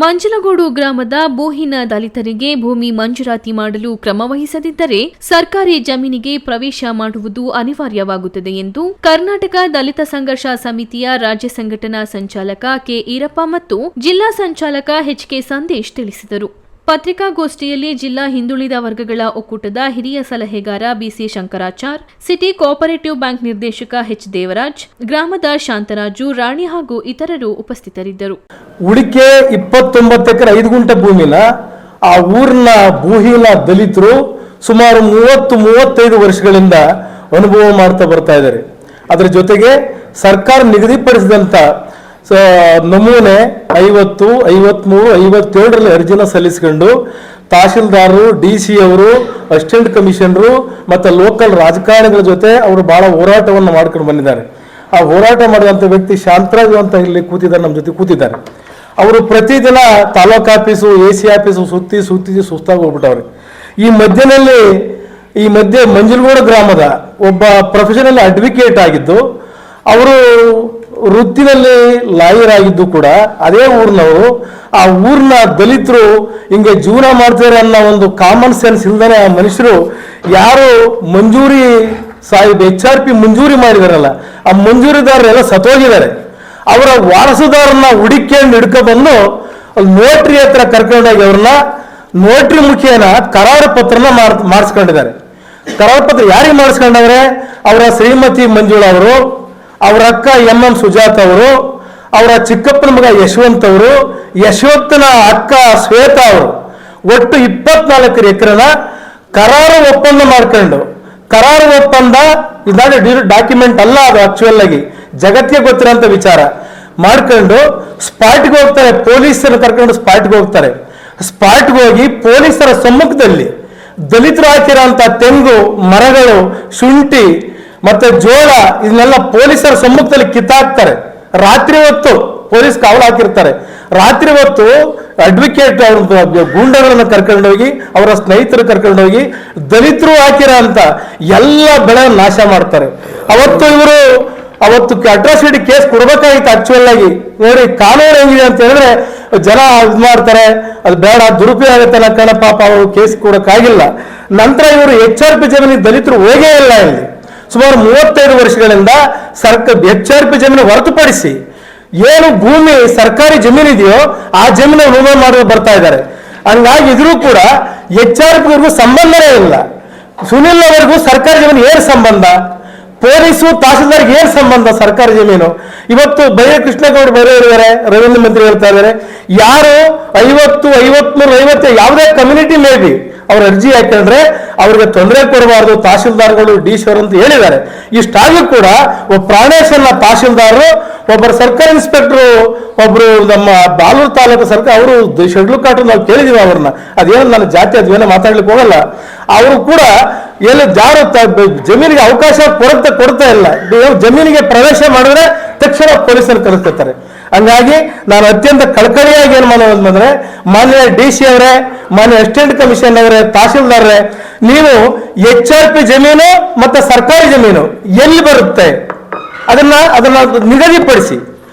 ಮಂಜಲಗೂಡು ಗ್ರಾಮದ ಬೋಹಿನ ದಲಿತರಿಗೆ ಭೂಮಿ ಮಂಜೂರಾತಿ ಮಾಡಲು ಕ್ರಮ ವಹಿಸದಿದ್ದರೆ ಸರ್ಕಾರಿ ಜಮೀನಿಗೆ ಪ್ರವೇಶ ಮಾಡುವುದು ಅನಿವಾರ್ಯವಾಗುತ್ತದೆ ಎಂದು ಕರ್ನಾಟಕ ದಲಿತ ಸಂಘರ್ಷ ಸಮಿತಿಯ ರಾಜ್ಯ ಸಂಘಟನಾ ಸಂಚಾಲಕ ಕೆ ಈರಪ್ಪ ಮತ್ತು ಜಿಲ್ಲಾ ಸಂಚಾಲಕ ಎಚ್ಕೆ ಸಂದೇಶ್ ತಿಳಿಸಿದರು. ಪತ್ರಿಕಾಗೋಷ್ಠಿಯಲ್ಲಿ ಜಿಲ್ಲಾ ಹಿಂದುಳಿದ ವರ್ಗಗಳ ಒಕ್ಕೂಟದ ಹಿರಿಯ ಸಲಹೆಗಾರ B C Shankarachar, city cooperative bank ನಿರ್ದೇಶಕ ಎಚ್ ದೇವರಾಜ್, ಗ್ರಾಮದ ಶಾಂತರಾಜು ರಾಣಿ ಹಾಗೂ ಇತರರು ಉಪಸ್ಥಿತರಿದ್ದರು. ಉಳಿಕೆ ಇಪ್ಪತ್ತೊಂಬತ್ತು ಎಕರೆ, ಐದು ಗುಂಟೆ ಭೂಮಿನ ಆ ಊರಿನ ಭೂಹೀನ ದಲಿತರು ಸುಮಾರು ಮೂವತ್ತು, ಮೂವತ್ತೈದು ವರ್ಷಗಳಿಂದ ಅನುಭವ ಮಾಡ್ತಾ ಬರ್ತಾ ಇದ್ದಾರೆ. ಅದರ ಜೊತೆಗೆ ಸರ್ಕಾರ ನಿಗದಿಪಡಿಸಿದಂಥ ನಮೂನೆ ಐವತ್ತು, ಐವತ್ಮೂರು, ಐವತ್ತೇಳರಲ್ಲಿ ಅರ್ಜಿನ ಸಲ್ಲಿಸ್ಕೊಂಡು ತಹಶೀಲ್ದಾರರು, ಡಿ ಸಿ ಅವರು, ಅಸಿಸ್ಟೆಂಟ್ ಕಮಿಷನರು ಮತ್ತು ಲೋಕಲ್ ರಾಜಕಾರಣಿಗಳ ಜೊತೆ ಅವರು ಬಹಳ ಹೋರಾಟವನ್ನು ಮಾಡ್ಕೊಂಡು ಬಂದಿದ್ದಾರೆ. ಆ ಹೋರಾಟ ಮಾಡಿದಂಥ ವ್ಯಕ್ತಿ ಶಾಂತರಾಜು ಅಂತ ಇಲ್ಲಿ ಕೂತಿದ್ದಾರೆ, ನಮ್ಮ ಜೊತೆ ಕೂತಿದ್ದಾರೆ. ಅವರು ಪ್ರತಿದಿನ taluk office A C office ಸುತ್ತಿ ಸುತ್ತಿ ಸುಸ್ತಾಗಿ ಹೋಗ್ಬಿಟ್ಟವ್ರೆ. ಈ ಮಧ್ಯದಲ್ಲಿ, ಈ ಮಧ್ಯೆ ಮಂಜಲಗೂಡು ಗ್ರಾಮದ ಒಬ್ಬ ಪ್ರೊಫೆಷನಲ್ ಅಡ್ವೊಕೇಟ್ ಆಗಿದ್ದು, ಅವರು ವೃತ್ತಿನಲ್ಲಿ ಲಾಯರ್ ಆಗಿದ್ದು ಕೂಡ ಅದೇ ಊರಿನವರು. ಆ ಊರಿನ ದಲಿತರು ಹಿಂಗೆ ಜೀವನ ಮಾಡ್ತಾರೆ ಅನ್ನೋ ಒಂದು ಕಾಮನ್ ಸೆನ್ಸ್ ಇಲ್ದೇ ಆ ಮನುಷ್ಯರು ಯಾರು ಮಂಜೂರಿ ಸಾಹೇಬ್ ಎಚ್ ಆರ್ ಪಿ ಮಂಜೂರಿ ಮಾಡಿದಾರಲ್ಲ, ಆ ಮಂಜೂರಿದಾರರೆಲ್ಲ ಸತ್ತೋಗಿದ್ದಾರೆ. ಅವರ ವಾರಸುದಾರನ್ನ ಹುಡುಕಿಕೊಂಡು ಹಿಡ್ಕೊಬಂದು ನೋಟ್ರಿ ಹತ್ರ ಕರ್ಕೊಂಡೋಗಿ ಅವ್ರನ್ನ ನೋಟ್ರಿ ಮುಖೇನ ಕರಾರ ಪತ್ರನ ಮಾಡ್ ಮಾಡಿಸ್ಕೊಂಡಿದ್ದಾರೆ. ಕರಾರ ಪತ್ರ ಯಾರಿಗೆ ಮಾಡಿಸ್ಕೊಂಡವ್ರೆ? ಅವರ ಶ್ರೀಮತಿ ಮಂಜುಳ ಅವರು, ಅವರ ಅಕ್ಕ ಎಂ ಎಂ ಸುಜಾತ ಅವರು, ಅವರ ಚಿಕ್ಕಪ್ಪನ ಮಗ ಯಶವಂತ್ ಅವರು, ಯಶವಂತನ ಅಕ್ಕ ಶ್ವೇತಾ ಅವರು. ಒಟ್ಟು ಇಪ್ಪತ್ನಾಲ್ಕರ ಎಕರೆನ ಕರಾರು ಒಪ್ಪಂದ ಮಾಡ್ಕೊಂಡು, ಕರಾರು ಒಪ್ಪಂದ ಇದಾದ್ರೆ ಡಾಕ್ಯುಮೆಂಟ್ ಅಲ್ಲ ಅದು ಆಕ್ಚುಯಲ್ ಆಗಿ. ಜಗತ್ತಿಗೆ ಗೊತ್ತಿರೋಂಥ ವಿಚಾರ. ಮಾಡ್ಕೊಂಡು ಸ್ಪಾಟ್ಗೆ ಹೋಗ್ತಾರೆ ಪೊಲೀಸರ ಕರ್ಕೊಂಡು ಸ್ಪಾಟ್ಗೆ ಹೋಗ್ತಾರೆ. ಸ್ಪಾಟ್ಗೆ ಹೋಗಿ ಪೊಲೀಸರ ಸಮ್ಮುಖದಲ್ಲಿ ದಲಿತರು ಹಾಕಿರೋಂಥ ತೆಂಗು, ಮರಗಳು, ಶುಂಠಿ ಮತ್ತೆ ಜೋಳ, ಇದನ್ನೆಲ್ಲ ಪೊಲೀಸರ ಸಮ್ಮುಖದಲ್ಲಿ ಕಿತ್ತಾಕ್ತಾರೆ. ರಾತ್ರಿ ಹೊತ್ತು ಪೊಲೀಸ್ ಕಾವಲು ಹಾಕಿರ್ತಾರೆ. ರಾತ್ರಿ ಹೊತ್ತು ಅಡ್ವೊಕೇಟ್ ಅವ್ರ ಕರ್ಕೊಂಡು ಕರ್ಕೊಂಡೋಗಿ ಅವರ ಸ್ನೇಹಿತರು ಕರ್ಕೊಂಡೋಗಿ ದಲಿತರು ಹಾಕಿರೋ ಅಂತ ಎಲ್ಲ ಬೆಳೆ ನಾಶ ಮಾಡ್ತಾರೆ. ಅವತ್ತು ಇವರು ಅವತ್ತು ಅಟ್ರಾಸಿಟಿ ಕೇಸ್ ಕೊಡ್ಬೇಕಾಗಿತ್ತು ಆಕ್ಚುಯಲ್ ಆಗಿ. ನೋಡಿ, ಕಾನೂನು ಹೆಂಗಿದೆ ಅಂತ ಹೇಳಿದ್ರೆ ಜನ ಇದು ಮಾಡ್ತಾರೆ. ಅದು ಬೇಡ, ದುರುಪಯೋಗ ಆಗುತ್ತೆ ಕಾರಣ ಪಾಪ ಅವರು ಕೇಸ್ ಕೊಡೋಕ್ಕಾಗಿಲ್ಲ. ನಂತರ ಇವರು ಎಚ್ ಆರ್ ಪಿ ಜಮೀನಿ ದಲಿತರು ಹೋಗೇ ಇಲ್ಲ ಇಲ್ಲಿ. ಸುಮಾರು ಮೂವತ್ತೈದು ವರ್ಷಗಳಿಂದ ಸರ್ಕ ಎಚ್ ಆರ್ ಪಿ ಜಮೀನು ಹೊರತುಪಡಿಸಿ ಏನು ಭೂಮಿ, ಸರ್ಕಾರಿ ಜಮೀನು ಇದೆಯೋ ಆ ಜಮೀನು ವಿಮೆ ಮಾಡಿ ಬರ್ತಾ ಇದ್ದಾರೆ. ಹಂಗಾಗಿ ಇದ್ರೂ ಕೂಡ ಎಚ್ ಆರ್ ಪಿಗೂ ಸಂಬಂಧನೇ ಇಲ್ಲ. ಸುನಿಲ್ ಅವರಿಗೂ ಸರ್ಕಾರಿ ಜಮೀನು ಏನು ಸಂಬಂಧ? ಪೊಲೀಸು ತಹಸೀಲ್ದಾರ್ಗೆ ಏನು ಸಂಬಂಧ? ಸರ್ಕಾರಿ ಜಮೀನು. ಇವತ್ತು ಬೈರ ಕೃಷ್ಣಗೌಡ ಬೇರೆ ಇದ್ದಾರೆ, ರವೀಂದ್ರ ಮಂತ್ರಿ ಹೇಳ್ತಾ ಇದ್ದಾರೆ. ಯಾರು ಐವತ್ತು, ಐವತ್ಮೂರು ಐವತ್ತು ಯಾವುದೇ ಕಮ್ಯುನಿಟಿ ಮೇ ಬಿ ಅವ್ರ ಅರ್ಜಿ ಹಾಕಿದ್ರೆ ಅವ್ರಿಗೆ ತೊಂದರೆ ಕೊಡಬಾರ್ದು ತಹಶೀಲ್ದಾರ್ಗಳು ಡಿ ಸಿ ಅವರು ಅಂತ ಹೇಳಿದ್ದಾರೆ. ಇಷ್ಟಾಗಿ ಕೂಡ ಒಬ್ಬ ಪ್ರಾಣೇಶನ ತಹಶೀಲ್ದಾರರು ಒಬ್ಬರು ಸರ್ಕಾರಿ ಇನ್ಸ್ಪೆಕ್ಟರ್ ಒಬ್ರು ನಮ್ಮ ಬಾಲೂರು ತಾಲೂಕು ಸರ್ಕಾರ ಅವರು ಶೆಡ್ಲು ಕಾಟು ನಾವು ಕೇಳಿದೀವಿ ಅವ್ರನ್ನ. ಅದೇನು ನನ್ನ ಜಾತಿ, ಅದೇನೋ ಮಾತಾಡ್ಲಿಕ್ಕೆ ಹೋಗಲ್ಲ. ಅವರು ಕೂಡ ಎಲ್ಲಿ ಜಾರು ಜಮೀನಿಗೆ ಅವಕಾಶ ಕೊರತೆ ಕೊಡ್ತಾ ಇಲ್ಲ. ಜಮೀನಿಗೆ ಪ್ರವೇಶ ಮಾಡಿದ್ರೆ ತಕ್ಷಣ ಪೊಲೀಸರು ಕರೆಸ್ಕೊತಾರೆ ಹಂಗಾಗಿ ನಾನು ಅತ್ಯಂತ ಕಳಕಳಿಯಾಗಿ ಏನು ಮಾಡೋದು ಮಾನ್ಯ ಡಿ ಸಿ ಅವರೇ, ಮಾನ್ಯ ಅಸಿಸ್ಟೆಂಟ್ ಕಮಿಷನ್ ಅವರೇ, ತಹಶೀಲ್ದಾರ್ರೆ, ನೀವು ಎಚ್ ಆರ್ ಪಿ ಜಮೀನು ಮತ್ತೆ ಸರ್ಕಾರಿ ಜಮೀನು ಎಲ್ಲಿ ಬರುತ್ತೆ? ಅದನ್ನ ಅದನ್ನ ನಿಗದಿಪಡಿಸಿ.